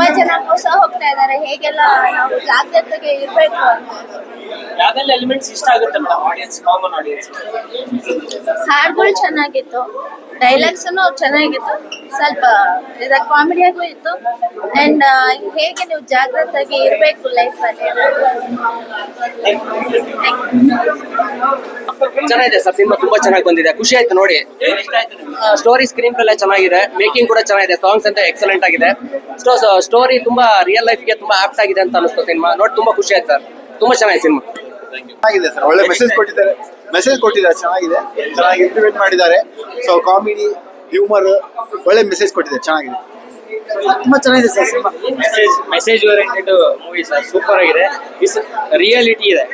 ತುಂಬಾ ಜನ ಮೋಸ ಹೋಗ್ತಾ ಇದ್ದಾರೆ ಹೇಗೆಲ್ಲ ನಾವು ಜಾಗ್ರತೆಗೆ ಇರ್ಬೇಕು ಅಂತ. ಯಾವೆಲ್ಲ ಎಲಿಮೆಂಟ್ಸ್ ಇಷ್ಟ ಆಗುತ್ತೆ ಮೇಡಮ್ ಆಡಿಯನ್ಸ್ ಕಾಮನ್ ಆಡಿಯನ್ಸ್ ಹಾಡ್ಗಳು ಚೆನ್ನಾಗಿತ್ತು. ಡೈಲಾಗ್ಸ್ ಚೆನ್ನಾಗಿತ್ತು. ಸ್ವಲ್ಪ ಕಾಮಿಡಿ ಕಾಮಿಡಿಯಾಗೂ ಇತ್ತು. ಅಂಡ್ ಹೇಗೆ ನೀವು ಜಾಗ್ರತಾಗಿ ಇರ್ಬೇಕು ಅಲ್ಲಿ? ಚೆನ್ನಾಗಿದೆ ಸರ್, ಸಿನಿಮಾ ತುಂಬಾ ಚೆನ್ನಾಗಿ ಬಂದಿದೆ. ಖುಷಿ ಆಯ್ತು ನೋಡಿ. ಸ್ಟೋರಿ ಸ್ಕ್ರೀನ್ ಪ್ಲೇ ಚೆನ್ನಾಗಿದೆ. ಮೇಕಿಂಗ್ ಕೂಡ ಚೆನ್ನಾಗಿದೆ. ಸಾಂಗ್ಸ್ ಅಂತ ಎಕ್ಸಲೆಂಟ್ ಆಗಿದೆ. ಸ್ಟೋರಿ ತುಂಬಾ ರಿಯಲ್ ಲೈಫ್ಗೆ ತುಂಬಾ ಆಪ್ಟ್ ಆಗಿದೆ ಅಂತ ಅನಿಸ್ತು ಸಿನಿಮಾ. ನೋಡಿ, ತುಂಬಾ ಖುಷಿ ಆಯ್ತು ಸರ್. ತುಂಬಾ ಚೆನ್ನಾಗಿದೆ ಸಿನಿಮಾ. ಚೆನ್ನಾಗಿದೆ ಸರ್. ಒಳ್ಳೆ ಮೆಸೇಜ್ ಕೊಟ್ಟಿದ್ದಾರೆ. ಮೆಸೇಜ್ ಕೊಟ್ಟಿದ್ದಾರೆ. ಚೆನ್ನಾಗಿದೆ. ಚೆನ್ನಾಗಿ ಇಂಪ್ಲಿಮೆಂಟ್ ಮಾಡಿದ್ದಾರೆ. ಸೊ ಕಾಮಿಡಿ ಹ್ಯೂಮರ್ ಒಳ್ಳೆ ಮೆಸೇಜ್ ಕೊಟ್ಟಿದ್ದಾರೆ. ಚೆನ್ನಾಗಿದೆ. ತುಂಬಾ ಚೆನ್ನಾಗಿದೆ sir cinema. Message message oriented movie sir. Super ಆಗಿದೆ. ಇಸ್ ರಿಯಾಲಿಟಿ ಇದೆ.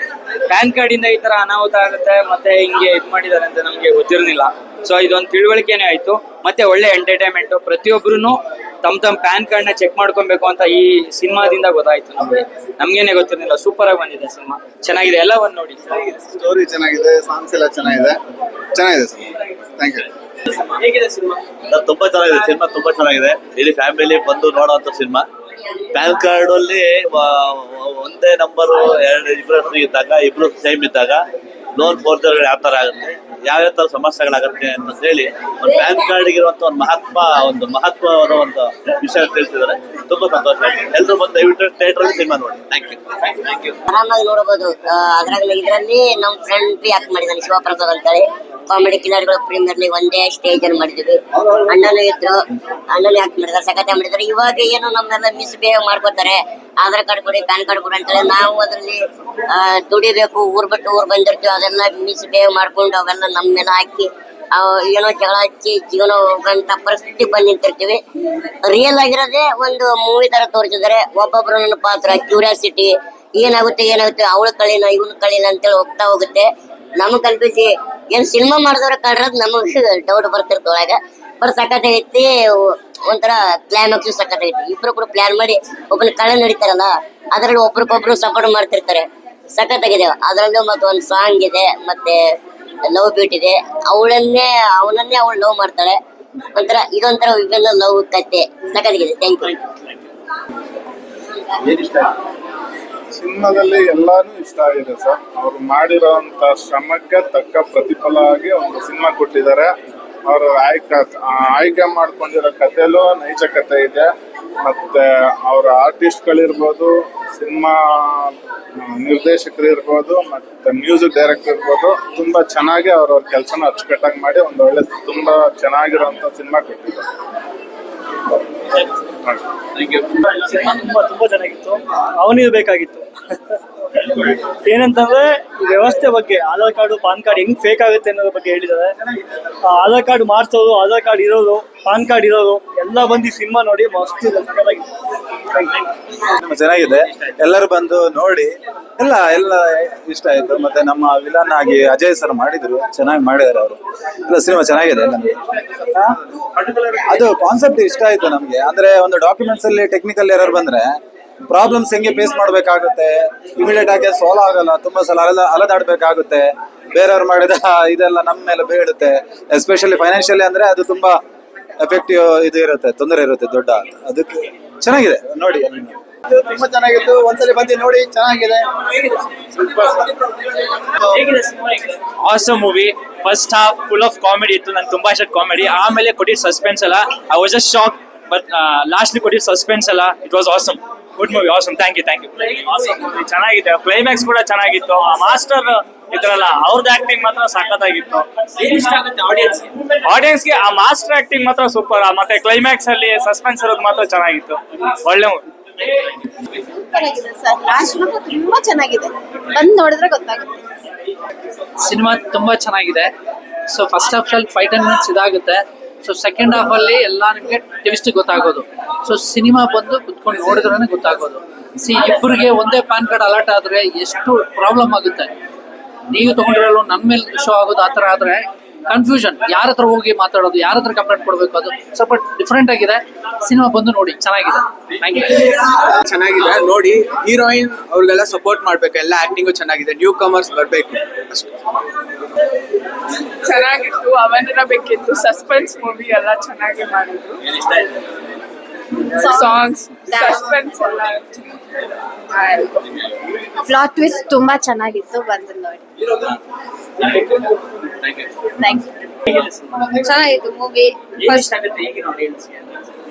ಪ್ಯಾನ್ ಕಾರ್ಡ್ ಇಂದ ಈ ತರ ಅನಾಹುತ ಆಗುತ್ತೆ ಮತ್ತೆ ಹಿಂಗೆ ಇದು ಮಾಡಿದ್ದಾರೆ ಅಂತ ನಮ್ಗೆ ಗೊತ್ತಿರಲಿಲ್ಲ. ಸೊ ಇದೊಂದು ತಿಳುವಳಿಕೆನೇ ಆಯ್ತು. ಮತ್ತೆ ಒಳ್ಳೆ ಎಂಟರ್ಟೈನ್ಮೆಂಟ್ ಪ್ರತಿಯೊಬ್ರು ತಮ್ಮ ತಮ್ಮ ಪ್ಯಾನ್ ಕಾರ್ಡ್ನ ಚೆಕ್ ಮಾಡ್ಕೊಬೇಕು ಅಂತ ಈ ಸಿನಿಮಾದಿಂದ ಗೊತ್ತಾಯ್ತು ನಮ್ಗೆ. ನಮ್ಗೇನೆ ಗೊತ್ತಿರಲಿಲ್ಲ. ಸೂಪರ್ ಆಗಿ ಬಂದಿದೆ ಸಿನಿಮಾ. ಚೆನ್ನಾಗಿದೆ. ಎಲ್ಲ ಒಂದ್ ನೋಡಿ. ಸ್ಟೋರಿ ಚೆನ್ನಾಗಿದೆ ಸಾಂಗ್ಸ್ ಎಲ್ಲ ಚೆನ್ನಾಗಿದೆ. ಚೆನ್ನಾಗಿದೆ ಸರ್. ಥ್ಯಾಂಕ್ ಯು ಹೇಗಿದೆ ಸಿನಿಮಾ? ತುಂಬಾ ಚೆನ್ನಾಗಿದೆ. ಸಿನಿಮಾ ತುಂಬಾ ಚೆನ್ನಾಗಿದೆ. ಇಲ್ಲಿ ಫ್ಯಾಮಿಲಿ ಬಂದು ನೋಡುವಂತ ಸಿನಿಮಾ. ಪ್ಯಾನ್ ಕಾರ್ಡ್ ಅಲ್ಲಿ ವ- ಒಂದೇ ನಂಬರ್ ಎರಡು ಇಬ್ರು ಇದ್ದಾಗ ಇಬ್ರು ಸೇಮ್ ಇದ್ದಾಗ ಲೋನ್ ಫೋರ್ಜರ್ ಯಾವ ತರ ಆಗುತ್ತೆ? ಯಾವ್ಯಾವ ತರ ಸಮಸ್ಯೆಗಳಾಗುತ್ತೆ ಅಂತ ಹೇಳಿ ಒಂದು ಪ್ಯಾನ್ ಕಾರ್ಡ್ ಇರುವಂತ ಒಂದು ಮಹತ್ವ ಒಂದು ಮಹತ್ವವಾದ ಒಂದು ವಿಷಯ ತಿಳಿಸಿದ್ದಾರೆ. ತುಂಬಾ ಸಂತೋಷ. ಎಲ್ಲರೂ ಬಂದು ದಯವಿಟ್ಟು ಥಿಯೇಟರ್ ಅಲ್ಲಿ ಸಿನಿಮಾ ನೋಡಿ. ಥ್ಯಾಂಕ್ ಯು ಆರಾಮಾಗಿ ನೋಡಬಹುದು ನಮ್ಮ ಇದರಲ್ಲಿ ನಮ್ ಫ್ರೆಂಡ್ ಯಾಕೆ ಮಾಡಿದ್ದಾನೆ, ಶಿವಪ್ರಸಾದ್ ಅಂತೇಳಿ. ಕಾಮಿಡಿ ಕಿಲ್ಲರ್ಗಳು ಪ್ರೀಮಿಯರ್ ಲೀಗ್ ಒಂದೇ ಸ್ಟೇಜ್ ಅಲ್ಲಿ ಮಾಡಿದ್ವಿ. ಅಣ್ಣನು ಇದ್ರು. ಅಣ್ಣನು ಯಾಕೆ ಮಾಡಿದಾರೆ? ಸಖತ್ ಮಾಡಿದ್ರು? ಇವಾಗ ಏನು ನಮ್ಮೆಲ್ಲ ಮಿಸ್ಬಿಹೇವ್ ಮಾಡ್ಕೋತಾರೆ. ಆಧಾರ್ ಕಾರ್ಡ್ ಕೊಡಿ ಪ್ಯಾನ್ ಕಾರ್ಡ್ ಕೊಡಿ ಅಂತೇಳಿ ನಾವು ಅದರಲ್ಲಿ ದುಡಿಬೇಕು. ಊರ್ ಬಿಟ್ಟು ಊರ್ ಬಂದಿರ್ತೀವಿ. ಅದೆಲ್ಲ ಮಿಸ್ಬಿಹೇವ್ ಮಾಡ್ಕೊಂಡು ಅವೆಲ್ಲ ನಮ್ಮ ಮೇಲೆ ಹಾಕಿ ಏನೋ ಜಗಳ ಹಚ್ಚಿ, ಜೀವನ ಹೋಗಂತ ಪರಿಸ್ಥಿತಿ ಬಂದ್ ನಿಂತಿರ್ತೀವಿ. ರಿಯಲ್ ಆಗಿರೋದೇ ಒಂದು ಮೂವಿ ತರ ತೋರಿಸಿದ್ರೆ ಒಬ್ಬೊಬ್ರು ನನ್ನ ಪಾತ್ರ ಕ್ಯೂರಿಯಾಸಿಟಿ ಏನಾಗುತ್ತೆ ಏನಾಗುತ್ತೆ, ಅವಳ ಕಳಿನ, ಇವನ್ ಕಳಿನ ಅಂತೇಳಿ ಹೋಗ್ತಾ ಹೋಗುತ್ತೆ. ನಮಗ್ ಕಲ್ಪಿಸಿ ಏನ್ ಸಿನಿಮಾ ಮಾಡಿದವ್ರ ಕಾಣ್ರದ್ ನಮಗ್ ಡೌಟ್ ಬರ್ತಿರ್ತ ಒಳಗ. ಸಖತ್ ಐತಿ, ಒಂಥರ ಕ್ಲೈಮ್ಯಾಕ್ಸ್ ಸಖತ್ ಐತಿ. ಇಬ್ರು ಕೂಡ ಪ್ಲಾನ್ ಮಾಡಿ ಒಬ್ಬನ ಕಳೆ ನಡೀತಾರಲ್ಲ, ಅದ್ರಲ್ಲಿ ಒಬ್ರಿಗೊಬ್ರು ಸಪೋರ್ಟ್ ಮಾಡ್ತಿರ್ತಾರೆ. ಸಖತ್ತಾಗಿದೆ ಅದರಲ್ಲೂ ಮತ್ತೆ ಒಂದು ಸಾಂಗ್ ಇದೆ, ಮತ್ತೆ ಲವ್ ಬೀಟ್ ಇದೆ. ಅವಳನ್ನೇ, ಅವನನ್ನೇ ಅವಳು ಲವ್ ಮಾಡ್ತಾಳೆ. ಒಂಥರ ಇದೊಂಥರ ವಿಭಿನ್ನ ಲವ್ ಕತೆ. ಸಖತ್ತಾಗಿದೆ ಥ್ಯಾಂಕ್ ಯು ಸಿನಿಮಾದಲ್ಲಿ ಎಲ್ಲಾನು ಇಷ್ಟ ಆಗಿದೆ ಸರ್. ಅವ್ರು ಮಾಡಿರೋಂಥ ಶ್ರಮಕ್ಕೆ ತಕ್ಕ ಪ್ರತಿಫಲ ಆಗಿ ಒಂದು ಸಿನಿಮಾ ಕೊಟ್ಟಿದ್ದಾರೆ. ಅವರು ಆಯ್ಕೆ ಆಯ್ಕೆ ಮಾಡ್ಕೊಂಡಿರೋ ಕಥೆಲೂ ನೈಜ ಕಥೆ ಇದೆ. ಮತ್ತೆ ಅವರ ಆರ್ಟಿಸ್ಟ್ಗಳಿರ್ಬೋದು, ಸಿನಿಮಾ ನಿರ್ದೇಶಕರು ಇರ್ಬೋದು ಮತ್ತೆ ಮ್ಯೂಸಿಕ್ ಡೈರೆಕ್ಟರ್ ಇರ್ಬೋದು, ತುಂಬಾ ಚೆನ್ನಾಗಿ ಅವ್ರ ಕೆಲಸನ ಅಚ್ಚುಕಟ್ಟಾಗಿ ಮಾಡಿ ಒಂದು ಒಳ್ಳೆ, ತುಂಬಾ ಚೆನ್ನಾಗಿರುವಂತ ಸಿನಿಮಾ ಕೊಟ್ಟಿದ್ದಾರೆ. ಸಿನಿಮಾ ತುಂಬಾ ತುಂಬಾ ಚೆನ್ನಾಗಿತ್ತು. ಅವನಿಗೆ ಬೇಕಾಗಿತ್ತು. ಏನಂತಂದ್ರೆ ವ್ಯವಸ್ಥೆ ಬಗ್ಗೆ, ಆಧಾರ್ ಕಾರ್ಡ್, ಪಾನ್ ಕಾರ್ಡ್ ಹೆಂಗ್ ಫೇಕ್ ಆಗುತ್ತೆ ಅನ್ನೋದ್ರ ಬಗ್ಗೆ ಹೇಳಿದ್ದಾರೆ. ಆಧಾರ್ ಕಾರ್ಡ್ ಮಾಡಿಸೋದು, ಆಧಾರ್ ಕಾರ್ಡ್ ಇರೋದು, ಪಾನ್ ಕಾರ್ಡ್ ಇರೋದು, ಎಲ್ಲ ಬಂದು ಸಿನಿಮಾ ನೋಡಿ ಮಸ್ತ್ ಚೆನ್ನಾಗಿದೆ. ಎಲ್ಲರೂ ಬಂದು ನೋಡಿ. ಎಲ್ಲ ಎಲ್ಲ ಇಷ್ಟ ಆಯ್ತು. ಮತ್ತೆ ನಮ್ಮ ವಿಲನ್ ಆಗಿ ಅಜಯ್ ಸರ್ ಮಾಡಿದ್ರು. ಚೆನ್ನಾಗಿ ಮಾಡಿದ್ದಾರೆ ಅವರು. ಎಲ್ಲ ಸಿನಿಮಾ ಚೆನ್ನಾಗಿದೆ ಅದು ಕಾನ್ಸೆಪ್ಟ್ ಇಷ್ಟ ಆಯ್ತು ನಮ್ಗೆ. ಅಂದ್ರೆ ಒಂದು ಡಾಕ್ಯುಮೆಂಟ್ಸ್ ಅಲ್ಲಿ ಟೆಕ್ನಿಕಲ್ ಎರರ್ ಬಂದ್ರೆ ಪ್ರಾಬ್ಲಮ್ಸ್ ಹೆಂಗೆ ಫೇಸ್ ಮಾಡ್ಬೇಕಾಗುತ್ತೆ ಇಮಿಡಿಯೇಟ್ ಆಗಿ ಸಾಲ್ವ್ ಆಗಲ್ಲ, ತುಂಬಾ ಸಲ ಅಲ ಅಲದಾಡ್ಬೇಕಾಗುತ್ತೆ. ಬೇರೆಯವ್ರು ಮಾಡಿದ ಇದೆಲ್ಲ ನಮ್ಮ ಮೇಲೆ ಬೀಳುತ್ತೆ. ಎಸ್ಪೆಷಲಿ ಫೈನಾನ್ಷಿಯಲಿ ಅಂದ್ರೆ ಅದು ತುಂಬಾ ಎಫೆಕ್ಟಿವ್ ಇದು ಇರುತ್ತೆ, ತೊಂದರೆ ಇರುತ್ತೆ ದೊಡ್ಡ. ಅದಕ್ಕೆ ಚೆನ್ನಾಗಿದೆ. ನೋಡಿ ತುಂಬಾ ಚೆನ್ನಾಗಿತ್ತು. ಒಂದ್ಸಲಿ ಬಂದು ನೋಡಿ ಚೆನ್ನಾಗಿದೆ. Awesome movie first half full of comedy ಇತ್ತು. ನಂಗೆ ತುಂಬಾ ಇಷ್ಟ ಕಾಮಿಡಿ ಆಮೇಲೆ ಕೊಟ್ಟಿದ್ದ ಸಸ್ಪೆನ್ಸ್ ಅಲ್ಲ. I was just shock but lastly ಕೊಟ್ಟಿದ್ದ ಸಸ್ಪೆನ್ಸ್ ಅಲ್ಲ. It was awesome good movie awesome thank you thank you awesome movie ಚೆನ್ನಾಗಿದೆ. ಕ್ಲೈಮ್ಯಾಕ್ಸ್ ಕೂಡ ಚೆನ್ನಾಗಿತ್ತು. ಆ ಮಾಸ್ಟರ್ ಇದ್ರಲ್ಲ ಅವ್ರದ್ದು ಆಕ್ಟಿಂಗ್ ಮಾತ್ರ ಸಖತ್ತಾಗಿತ್ತು. ಆಡಿಯನ್ಸ್ ಆಡಿಯನ್ಸ್ಗೆ ಆ ಮಾಸ್ಟರ್ ಆಕ್ಟಿಂಗ್ ಮಾತ್ರ ಸೂಪರ್ ಮತ್ತೆ ಕ್ಲೈಮ್ಯಾಕ್ಸ್ ಅಲ್ಲಿ ಸಸ್ಪೆನ್ಸ್ ಇರೋದು ಮಾತ್ರ ಚೆನ್ನಾಗಿತ್ತು. ಒಳ್ಳೆ ಮೂವಿ ಸೂಪರ್ ಆಗಿದೆ ಸರ್ ಲಾಸ್ಟ್ ತುಂಬಾ ಚೆನ್ನಾಗಿದೆ. ಬಂದು ನೋಡಿದ್ರೆ ಗೊತ್ತಾಗುತ್ತೆ. ಸಿನಿಮಾ ತುಂಬಾ ಚೆನ್ನಾಗಿದೆ. ಸೊ ಫಸ್ಟ್ ಹಾಫ್ ಅಲ್ಲಿ ಫೈವ್ ಟೆನ್ ಮಿನಿಟ್ಸ್ ಇದಾಗುತ್ತೆ. ಸೊ ಸೆಕೆಂಡ್ ಹಾಫ್ ಅಲ್ಲಿ ಎಲ್ಲ ನಿಮಗೆ ಟ್ವಿಸ್ಟ್ ಗೊತ್ತಾಗೋದು. ಸೊ ಸಿನಿಮಾ ಬಂದು ಕುತ್ಕೊಂಡು ನೋಡಿದ್ರೆ ಗೊತ್ತಾಗೋದು. ಸಿ ಇಬ್ಬರಿಗೆ ಒಂದೇ ಪ್ಯಾನ್ ಕಾರ್ಡ್ ಅಲರ್ಟ್ ಆದ್ರೆ ಎಷ್ಟು ಪ್ರಾಬ್ಲಮ್ ಆಗುತ್ತೆ. ನೀವು ತಗೊಂಡಿರೋ ನನ್ನ ಮೇಲೆ ಶೋ ಆಗೋದು ಆ ಥರ ಆದ್ರೆ ಕನ್ಫ್ಯೂಷನ್ ಯಾರ ಹತ್ರ ಹೋಗಿ ಮಾತಾಡೋದು ಯಾರ ಹತ್ರ ಕಂಪ್ಲೇಂಟ್ ಕೊಡಬೇಕು ಅದು ಸ್ವಲ್ಪ ಡಿಫ್ರೆಂಟ್ ಆಗಿದೆ. ಸಿನಿಮಾ ಬಂದು ನೋಡಿ ಚೆನ್ನಾಗಿದೆ. ಥ್ಯಾಂಕ್ ಯು ಚೆನ್ನಾಗಿದೆ ನೋಡಿ ಹೀರೋಯಿನ್ ಅವ್ರಿಗೆಲ್ಲ ಸಪೋರ್ಟ್ ಮಾಡ್ಬೇಕು ಎಲ್ಲ ಆಕ್ಟಿಂಗು ಚೆನ್ನಾಗಿದೆ ನ್ಯೂ ಕಮರ್ಸ್ ಬರಬೇಕು ಚೆನ್ನಾಗಿತ್ತು ಅವನಿರ ಬೇಕಿತ್ತು. ಸಸ್ಪೆನ್ಸ್ ಮೂವಿ ಎಲ್ಲ ಚೆನ್ನಾಗಿ ಮಾಡಿದ್ರು. ಸಾಂಗ್ಸ್ ಸಸ್ಪೆನ್ಸ್ ಎಲ್ಲ ಪ್ಲಾಟ್ ಟ್ವಿಸ್ಟ್ ತುಂಬಾ ಚೆನ್ನಾಗಿತ್ತು ಬಂದು ನೋಡಿ. ಥ್ಯಾಂಕ್ ಯು ಚೆನ್ನಾಗಿತ್ತು ಮೂವಿ ಇಷ್ಟ ಆಗುತ್ತೆ ಈಗಿನ ಆಡಿಯನ್ಸ್ಗೆ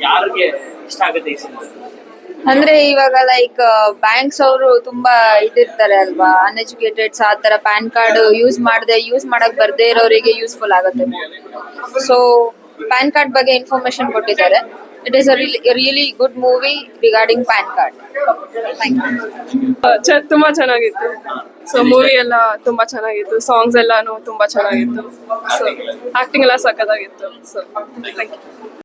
ಯಾರಿಗೆ ಇಷ್ಟ ಆಗುತ್ತೆ ಈ ಸಿನಿಮಾ ಅಂದ್ರೆ ಇವಾಗ ಲೈಕ್ ಬ್ಯಾಂಕ್ಸ್ ಅವರು ತುಂಬಾ ಇದಿರ್ತಾರೆ ಅಲ್ವಾ? ಅನ್ಎಜುಕೇಟೆಡ್ಸ್ ಆ ತರ ಪ್ಯಾನ್ ಕಾರ್ಡ್ ಯೂಸ್ ಮಾಡದೆ ಯೂಸ್ ಮಾಡಕ್ ಬರ್ದೇ ಇರೋರಿಗೆ ಯೂಸ್ಫುಲ್ ಆಗುತ್ತೆ. ಸೊ ಪ್ಯಾನ್ ಕಾರ್ಡ್ ಬಗ್ಗೆ ಇನ್ಫಾರ್ಮೇಶನ್ ಕೊಟ್ಟಿದ್ದಾರೆ. It is really good movie regarding PAN card ತುಂಬಾ ಚೆನ್ನಾಗಿತ್ತು. ಸೊ ಮೂವಿ ಎಲ್ಲ ತುಂಬಾ ಚೆನ್ನಾಗಿತ್ತು. ಸಾಂಗ್ಸ್ ಎಲ್ಲಾನು ತುಂಬಾ ಚೆನ್ನಾಗಿತ್ತು. ಸೊ ಆಕ್ಟಿಂಗ್ ಎಲ್ಲ ಸಖತ್ತಾಗಿತ್ತು. So thank you